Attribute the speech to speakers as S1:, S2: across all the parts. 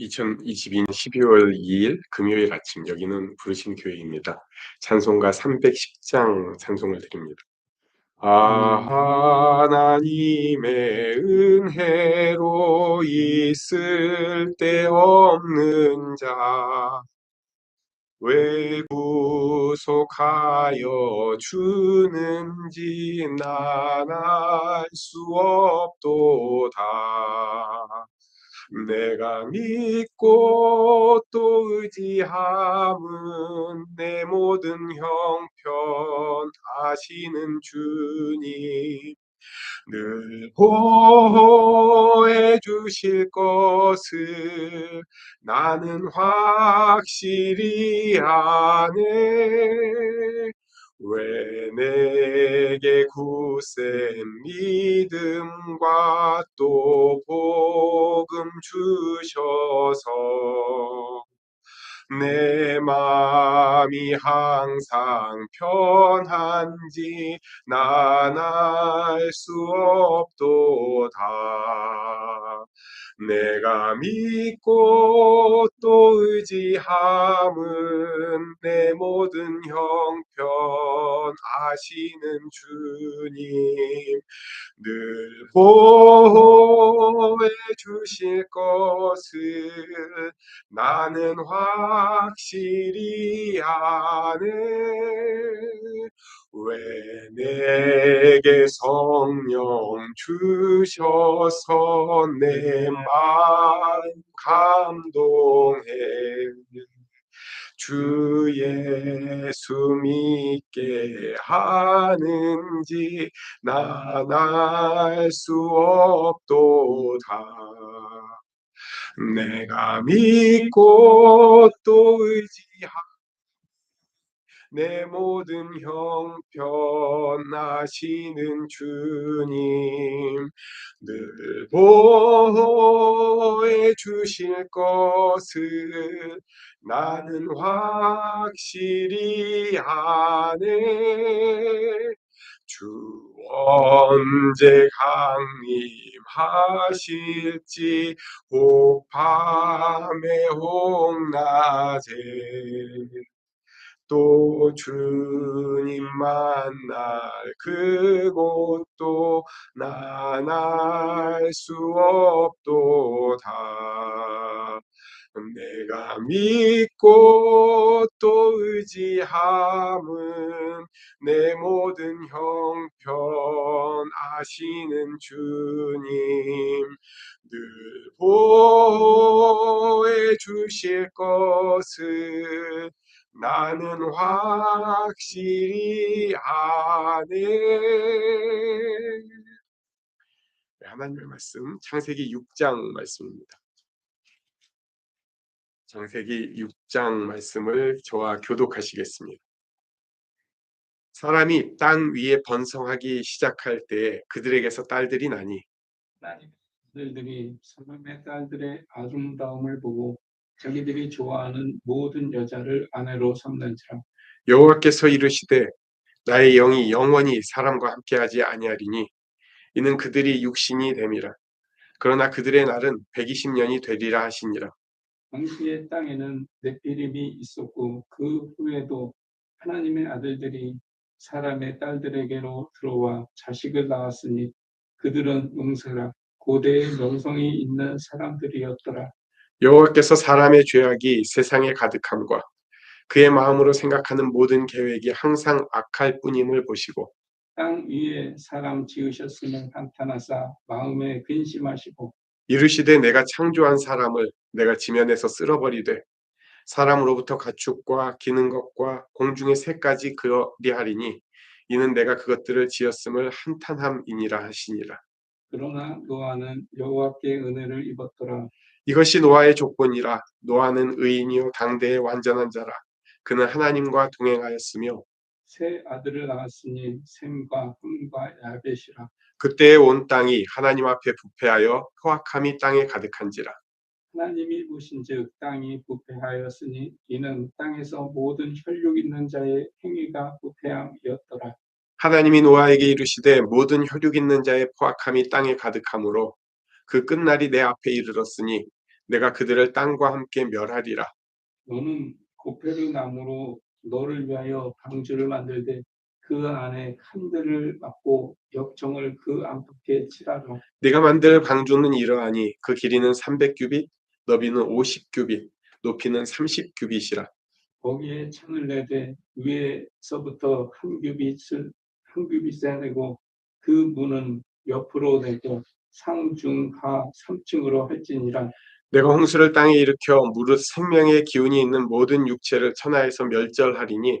S1: 2022년 12월 2일 금요일 아침 여기는 부르심 교회입니다. 찬송가 310장 찬송을 드립니다. 아 하나님의 은혜로 있을 데 없는 자 왜 구속하여 주는지 난 알 수 없도다. 내가 믿고 또 의지함은 내 모든 형편 아시는 주님. 늘 보호해 주실 것을 나는 확실히 아네 왜 내게 굳센 믿음과 또 복음 주셔서 내 마음이 항상 편한지 난 알 수 없도다. 내가 믿고 또 의지함은 내 모든 형편 아시는 주님 늘 보호해 주실 것을 나는 확실히 아네 왜 내게 성령 주셔서 내 마음 감동해 주 예수 믿게 하는지 난 알 수 없도다. 내가 믿고 또 의지하 내 모든 형편 아시는 주님 늘 보호해 주실 것을 나는 확실히 아네 주 언제 강림하실지 혹 밤에 혹 낮에 또 주님 만날 그곳도 난 알 수 없도다. 내가 믿고 또 의지함은 내 모든 형편 아시는 주님 늘 보호해 주실 것을 나는 확실히 아네. 네, 하나님의 말씀 창세기 6장 말씀입니다. 창세기 6장 말씀을 저와 교독하시겠습니다. 사람이 땅 위에 번성하기 시작할 때 그들에게서 딸들이 나니.
S2: 아들들이 사람의 딸들의 아름다움을 보고 자기들이 좋아하는 모든 여자를 아내로 삼는지라.
S1: 여호와께서 이르시되 나의 영이 영원히 사람과 함께하지 아니하리니 이는 그들이 육신이 됨이라. 그러나 그들의 날은 120년이 되리라 하시니라
S2: 당시의 땅에는 네피림이 있었고 그 후에도 하나님의 아들들이 사람의 딸들에게로 들어와 자식을 낳았으니 그들은 용서라 고대의 명성이 있는 사람들이었더라.
S1: 여호와께서 사람의 죄악이 세상에 가득함과 그의 마음으로 생각하는 모든 계획이 항상 악할 뿐임을 보시고
S2: 땅 위에 사람 지으셨음을 한탄하사 마음에 근심하시고
S1: 이르시되 내가 창조한 사람을 내가 지면에서 쓸어버리되 사람으로부터 가축과 기는 것과 공중의 새까지 그리하리니 이는 내가 그것들을 지었음을 한탄함이니라 하시니라
S2: 그러나 노아는 여호와께 은혜를 입었더라.
S1: 이것이 노아의 조건이라 노아는 의인이요 당대의 완전한 자라 그는 하나님과 동행하였으며
S2: 새 아들을 낳았으니 샘과 흠과 야벳이라.
S1: 그때의 온 땅이 하나님 앞에 부패하여 포악함이 땅에 가득한지라
S2: 하나님이 보신즉 땅이 부패하였으니 이는 땅에서 모든 혈육 있는 자의 행위가 부패함이었더라.
S1: 하나님이 노아에게 이르시되 모든 혈육 있는 자의 포악함이 땅에 가득하므로 그 끝날이 내 앞에 이르렀으니 내가 그들을 땅과 함께 멸하리라.
S2: 너는 고페르 나무로 너를 위하여 방주를 만들되 그 안에 칸들을 막고 역정을 그 안팎에 칠하라.
S1: 네가 만들 방주는 이러하니 그 길이는 300규빗, 너비는 50규빗, 높이는 30규빗이라.
S2: 거기에 창을 내되 위에서부터 한 규빗을 한 규빗에 내고 그 문은 옆으로 내고 상중하 3층으로 할지니라.
S1: 내가 홍수를 땅에 일으켜 무릇 생명의 기운이 있는 모든 육체를 천하에서 멸절하리니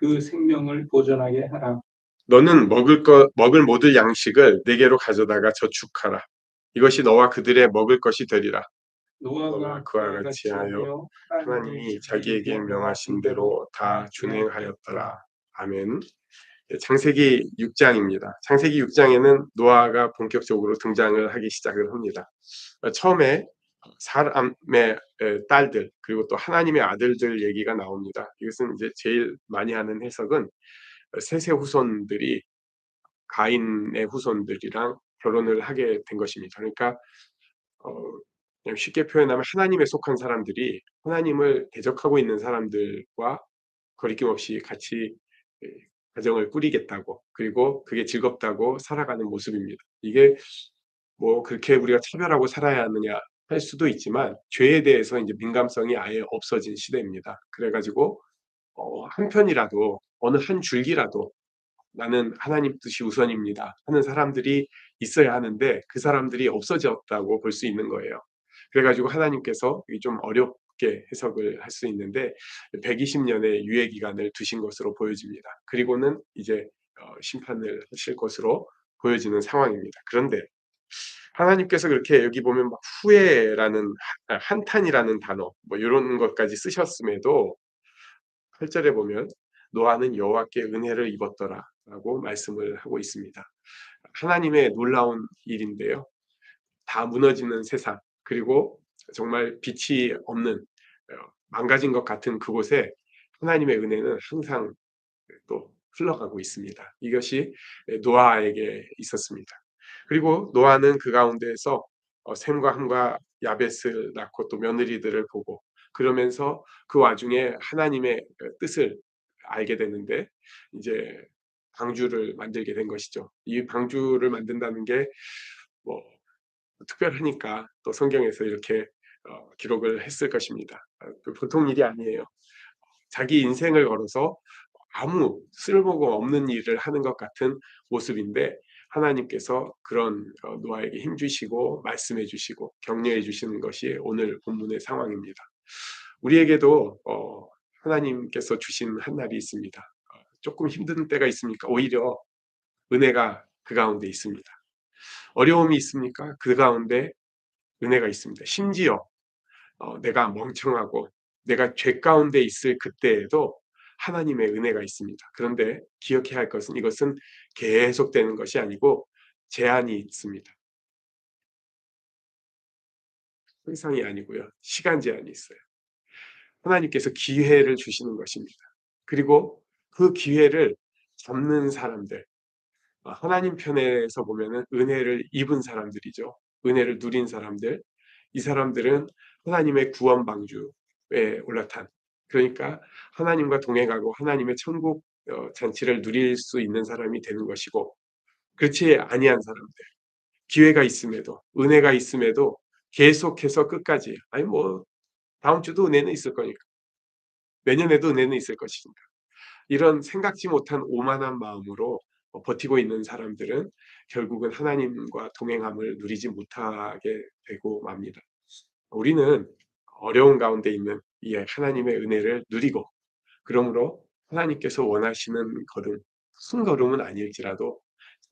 S2: 그 생명을 보존하게 하라.
S1: 너는 먹을 것 먹을 모든 양식을 네게로 가져다가 저축하라. 이것이 너와 그들의 먹을 것이 되리라.
S2: 노아가
S1: 그와 같이 하여 하나님이 자기에게 명하신 대로 다 준행하였더라. 아멘. 예, 창세기 6장입니다. 창세기 6장에는 노아가 본격적으로 등장을 하기 시작을 합니다. 어, 처음에 사람의 에, 딸들 그리고 또 하나님의 아들들 얘기가 나옵니다. 이것은 이제 제일 많이 하는 해석은 세세 후손들이 가인의 후손들이랑 결혼을 하게 된 것입니다. 그러니까 어, 쉽게 표현하면 하나님에 속한 사람들이 하나님을 대적하고 있는 사람들과 거리낌 없이 같이 예, 가정을 꾸리겠다고 그리고 그게 즐겁다고 살아가는 모습입니다. 이게 뭐 그렇게 우리가 차별하고 살아야 하느냐 할 수도 있지만 죄에 대해서 이제 민감성이 아예 없어진 시대입니다. 그래가지고 어, 한 편이라도 어느 한 줄기라도 나는 하나님 뜻이 우선입니다 하는 사람들이 있어야 하는데 그 사람들이 없어졌다고 볼 수 있는 거예요. 그래가지고 하나님께서 좀 어렵게 해석을 할 수 있는데 120년의 유예 기간을 두신 것으로 보여집니다. 그리고는 이제 어, 심판을 하실 것으로 보여지는 상황입니다. 그런데 하나님께서 그렇게 여기 보면 막 후회라는 한- 한탄이라는 단어 뭐 이런 것까지 쓰셨음에도 8절에 보면 노아는 여호와께 은혜를 입었더라라고 말씀을 하고 있습니다. 하나님의 놀라운 일인데요. 다 무너지는 세상 그리고 정말 빛이 없는 어, 망가진 것 같은 그곳에 하나님의 은혜는 항상 또 흘러가고 있습니다. 이것이 노아에게 있었습니다. 그리고 노아는 그 가운데에서 어, 셈과 함과 야벳을 낳고 또 며느리들을 보고 그러면서 그 와중에 하나님의 어, 뜻을 알게 되는데 이제 방주를 만들게 된 것이죠. 이 방주를 만든다는 게 뭐 특별하니까 또 성경에서 이렇게 어, 기록을 했을 것입니다. 아, 그 보통 일이 아니에요. 자기 인생을 걸어서 아무 쓸모가 없는 일을 하는 것 같은 모습인데 하나님께서 그런 어, 노아에게 힘 주시고 말씀해 주시고 격려해 주시는 것이 오늘 본문의 상황입니다. 우리에게도 어, 하나님께서 주신 한 날이 있습니다. 어, 조금 힘든 때가 있습니까? 오히려 은혜가 그 가운데 있습니다. 어려움이 있습니까? 그 가운데 은혜가 있습니다. 심지어 어, 내가 멍청하고 내가 죄 가운데 있을 그때에도 하나님의 은혜가 있습니다. 그런데 기억해야 할 것은 이것은 계속되는 것이 아니고 제한이 있습니다. 항상이 아니고요. 시간 제한이 있어요. 하나님께서 기회를 주시는 것입니다. 그리고 그 기회를 잡는 사람들, 어, 하나님 편에서 보면은 은혜를 입은 사람들이죠. 은혜를 누린 사람들, 이 사람들은 하나님의 구원 방주에 올라탄 그러니까 하나님과 동행하고 하나님의 천국 어, 잔치를 누릴 수 있는 사람이 되는 것이고 그렇지 아니한 사람들 기회가 있음에도 은혜가 있음에도 계속해서 끝까지 아니 뭐 다음 주도 은혜는 있을 거니까 내년에도 은혜는 있을 것이니까 이런 생각지 못한 오만한 마음으로 어, 버티고 있는 사람들은 결국은 하나님과 동행함을 누리지 못하게 되고 맙니다. 우리는 어려운 가운데 있는 이 하나님의 은혜를 누리고 그러므로 하나님께서 원하시는 걸음, 큰 걸음은 아닐지라도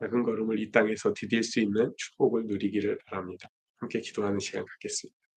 S1: 작은 걸음을 이 땅에서 디딜 수 있는 축복을 누리기를 바랍니다. 함께 기도하는 시간 갖겠습니다.